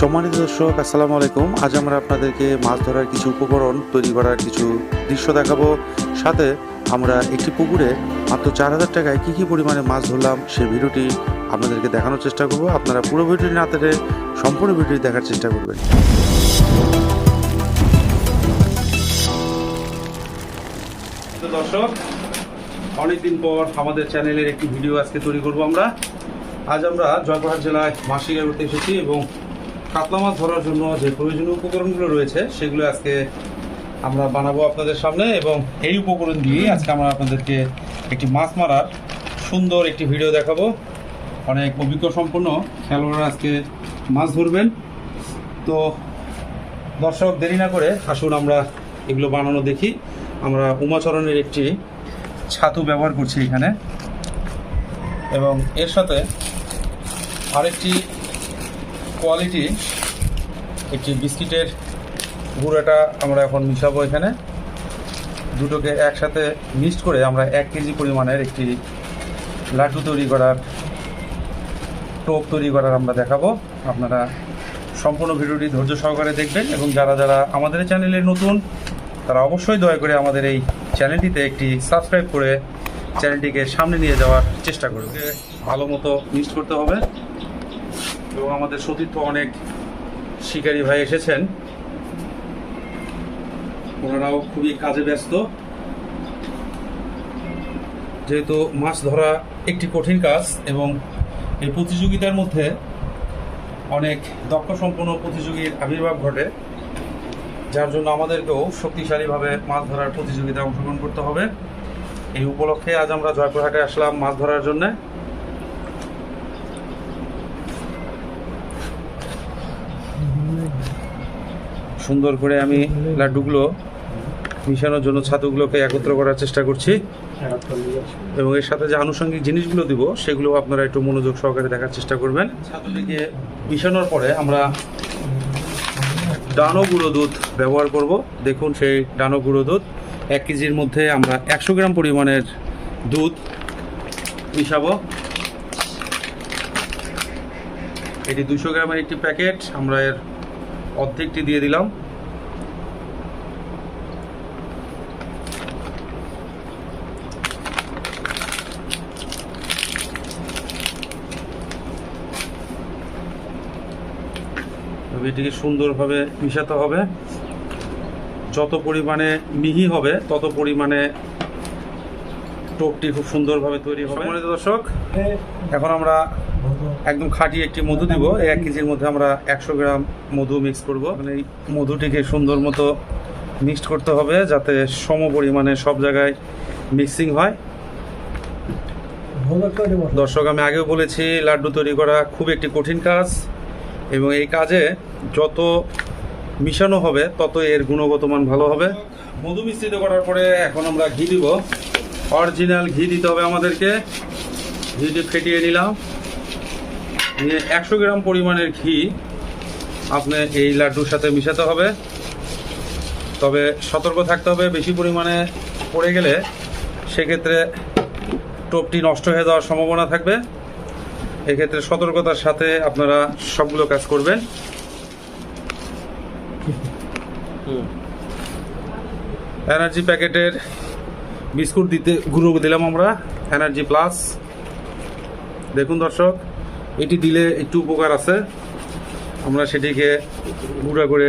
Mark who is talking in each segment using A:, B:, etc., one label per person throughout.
A: সম্মানিত দর্শক, আসসালামু আলাইকুম। আজ আমরা আপনাদেরকে মাছ ধরার কিছু উপকরণ, তৈরি করার কিছু দৃশ্য দেখাবো। সাথে আমরা একটি পুকুরে মাত্র চার হাজার টাকায় কী কী পরিমাণে মাছ ধরলাম সেই ভিডিওটি আপনাদেরকে দেখানোর চেষ্টা করব। আপনারা পুরো ভিডিওটি না দেখে সম্পূর্ণ ভিডিওটি দেখার চেষ্টা করবেন।
B: দর্শক, অনেকদিন পর আমাদের চ্যানেলের একটি ভিডিও আজকে তৈরি করব আমরা। আজ আমরা জয়পুরহাট জেলায় করতে এসেছি এবং কাতলা মাছ ধরার জন্য যে প্রয়োজনীয় উপকরণগুলো রয়েছে, সেগুলো আজকে আমরা বানাবো আপনাদের সামনে এবং এই উপকরণ দিয়ে আজকে আমরা আপনাদেরকে একটি মাছ মারার সুন্দর একটি ভিডিও দেখাবো। অনেক অভিজ্ঞ সম্পন্ন খেলোয়াড়রা আজকে মাছ ধরবেন। তো দর্শক, দেরি না করে আসুন আমরা এগুলো বানানো দেখি। আমরা উমাচরণের একটি ছাতু ব্যবহার করছি এখানে। এবং এর সাথে আরেকটি কোয়ালিটি একটি বিস্কিটের গুঁড়োটা আমরা এখন মিশাবো এখানে। দুটোকে একসাথে মিক্সড করে আমরা এক কেজি পরিমাণের একটি লাড্ডু তৈরি করার, টোপ তৈরি করার আমরা দেখাবো। আপনারা সম্পূর্ণ ভিডিওটি ধৈর্য সহকারে দেখবেন এবং যারা যারা আমাদের চ্যানেলে নতুন, তারা অবশ্যই দয়া করে আমাদের এই চ্যানেলটিতে একটি সাবস্ক্রাইব করে চ্যানেলটিকে সামনে নিয়ে যাওয়ার চেষ্টা করবে ভালো মতো মিক্স করতে হবে। এবং আমাদের সতীর্থ অনেক শিকারী ভাই এসেছেন। ওনারাও খুবই কাজে ব্যস্ত। যেহেতু মাছ ধরা একটি কঠিন কাজ এবং এই প্রতিযোগিতার মধ্যে অনেক দক্ষ সম্পন্ন প্রতিযোগীর আবির্ভাব ঘটে, যার জন্য আমাদেরকেও শক্তিশালীভাবে মাছ ধরার প্রতিযোগিতায় অংশগ্রহণ করতে হবে। এই উপলক্ষে আজ আমরা জয়পুরহাটে আসলাম মাছ ধরার জন্য। সুন্দর করে আমি লাড্ডুগুলো মিশানোর জন্য ছাতুগুলোকে একত্র করার চেষ্টা করছি। এবং এর সাথে যে আনুষঙ্গিক জিনিসগুলো দিব, সেগুলো আপনারা একটু মনোযোগ সহকারে দেখার চেষ্টা করবেন। ছাতুটিকে মিশানোর পরে আমরা ডানো গুঁড়ো দুধ ব্যবহার করব। দেখুন সেই ডানো গুঁড়ো দুধ। এক কেজির মধ্যে আমরা একশো গ্রাম পরিমাণের দুধ মিশাবো। এটি দুশো গ্রামের একটি প্যাকেট। আমরা এর অর্ধেকটি দিয়ে দিলাম। এটিকে সুন্দরভাবে মিশাতে হবে। যত পরিমাণে মিহি হবে তত পরিমাণে টোপটি খুব সুন্দরভাবে তৈরি হবে। দর্শক এখন আমরা একদম খাঁটি একটি মধু দিব। এক কেজির মধ্যে আমরা একশো গ্রাম মধু মিক্স করব। মানে এই মধুটিকে সুন্দর মতো মিক্সড করতে হবে যাতে সম পরিমাণে সব জায়গায় মিক্সিং হয়। দর্শক, আমি আগেও বলেছি, লাড্ডু তৈরি করা খুব একটি কঠিন কাজ এবং এই কাজে যত মিশানো হবে, তত এর গুণগত মান ভালো হবে। মধু মিশ্রিত করার পরে এখন আমরা ঘি দিব। অরিজিনাল ঘি দিতে হবে আমাদেরকে। ঘিটি ফেটিয়ে নিলাম। একশো গ্রাম পরিমাণের ঘি আপনি এই লাড্ডুর সাথে মিশাতে হবে। তবে সতর্ক থাকতে হবে, বেশি পরিমাণে পড়ে গেলে সেক্ষেত্রে টোপটি নষ্ট হয়ে যাওয়ার সম্ভাবনা থাকবে। এক্ষেত্রে সতর্কতার সাথে আপনারা সবগুলো কাজ করবেন। এনার্জি প্যাকেটের বিস্কুট দিতে, গুঁড়ো দিলাম আমরা, এনার্জি প্লাস। দেখুন দর্শক। এটি দিলে একটু উপকার আছে। আমরা সেটিকে গুঁড়া করে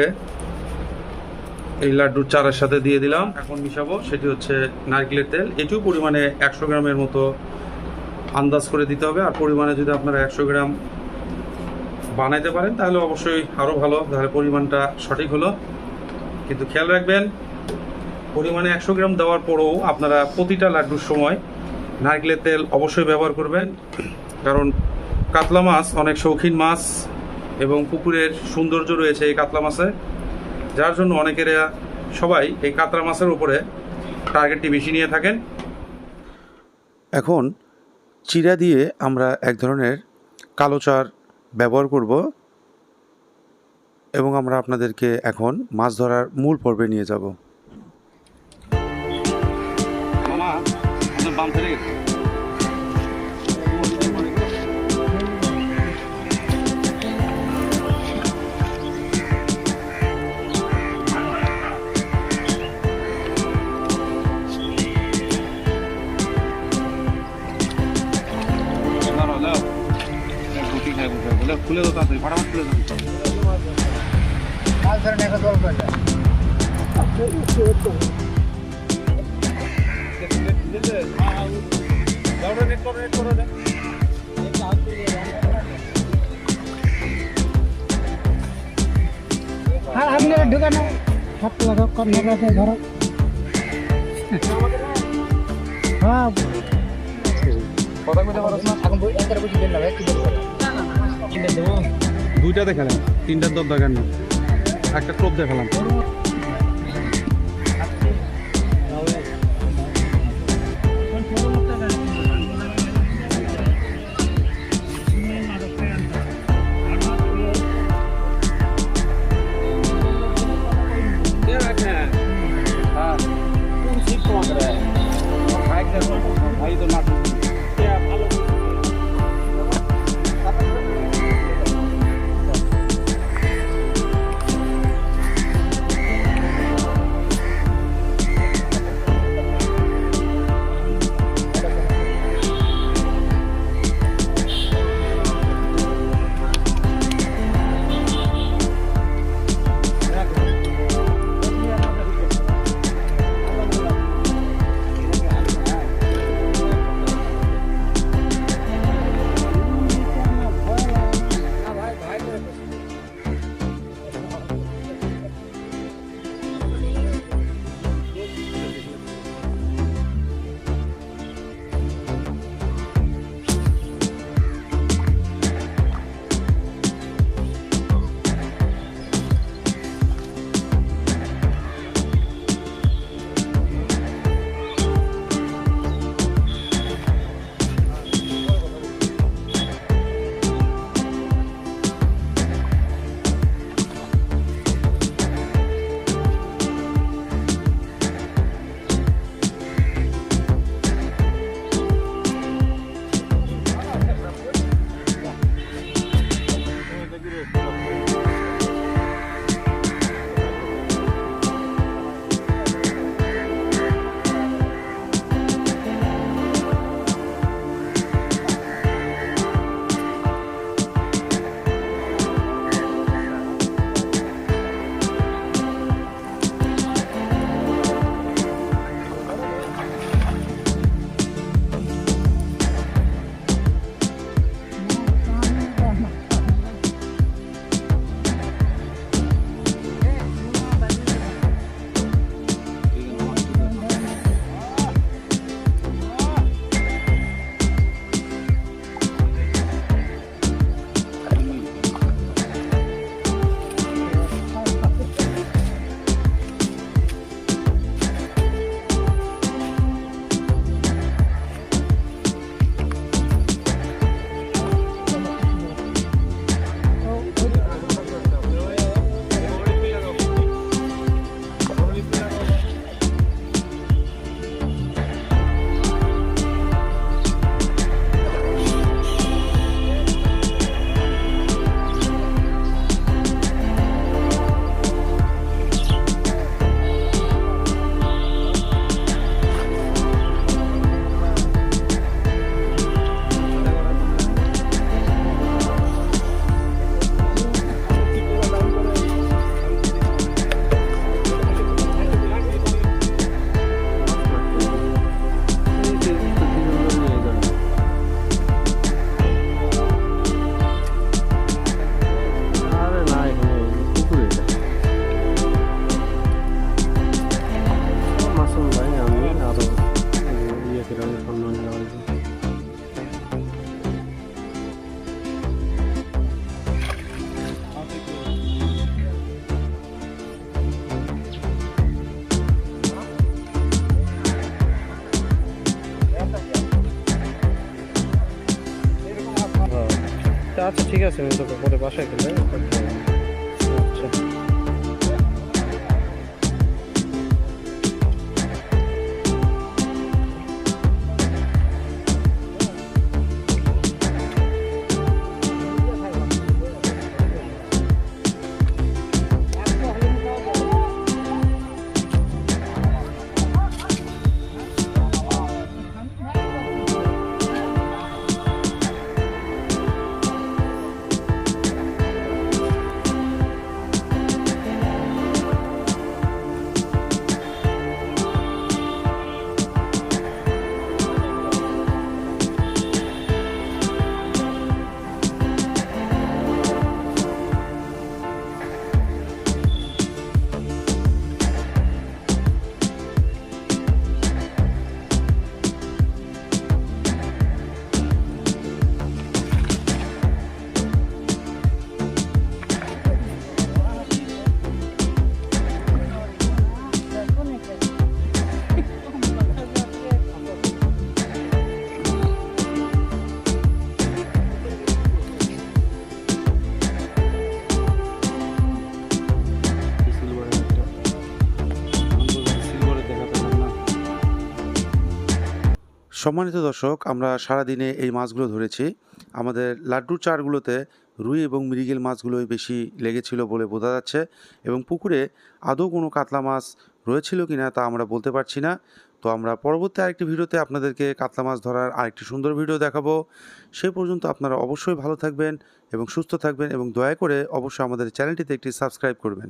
B: এই লাড্ডুর চারের সাথে দিয়ে দিলাম। এখন মিশাবো, সেটি হচ্ছে নারকেলের তেল। এটিও পরিমাণে একশো গ্রামের মতো আন্দাজ করে দিতে হবে। আর পরিমাণে যদি আপনারা একশো গ্রাম বানাইতে পারেন, তাহলে অবশ্যই আরও ভালো। তাহলে পরিমাণটা সঠিক হলো। কিন্তু খেয়াল রাখবেন, পরিমাণে একশো গ্রাম দেওয়ার পরেও আপনারা প্রতিটা লাড্ডুর সময় নারকেলের তেল অবশ্যই ব্যবহার করবেন। কারণ কাতলা মাছ অনেক শৌখিন মাছ এবং পুকুরের সৌন্দর্য রয়েছে এই কাতলা মাছে। যার জন্য অনেকেরা সবাই এই কাতলা মাছের উপরে টার্গেটটি বেশি নিয়ে থাকেন।
A: এখন চিরা দিয়ে আমরা এক ধরনের কালো চার ব্যবহার করব এবং আমরা আপনাদেরকে এখন মাছ ধরার মূল পর্বে নিয়ে যাব।
B: মামা আপনার বাম থেকে তাড়াতাড়ি ফাটাফাট
C: মাছ করে আর আপনি ঢুকানো হাত ধরো হ্যাঁ।
B: কথা কইতে পারছ না
C: এখন বই একারে বুঝি দেন না ভাই কি বলব
B: দুইটা দেখালাম তিনটার দর দরকার নেই একটা টোপ দেখালাম ভাই তো না
D: ঠিক আছে আমি তোকে পরে বাসায় গেলে। আচ্ছা।
A: সম্মানিত দর্শক, আমরা সারাদিনে এই মাছগুলো ধরেছি। আমাদের লাড্ডুর চারগুলোতে রুই এবং মৃগেল মাছগুলোই বেশি লেগেছিল বলে বোঝা যাচ্ছে এবং পুকুরে আদৌ কোনো কাতলা মাছ রয়েছিল কি না তা আমরা বলতে পারছি না। তো আমরা পরবর্তী আরেকটি ভিডিওতে আপনাদেরকে কাতলা মাছ ধরার আরেকটি সুন্দর ভিডিও দেখাবো। সে পর্যন্ত আপনারা অবশ্যই ভালো থাকবেন এবং সুস্থ থাকবেন এবং দয়া করে অবশ্যই আমাদের চ্যানেলটিতে একটি সাবস্ক্রাইব করবেন।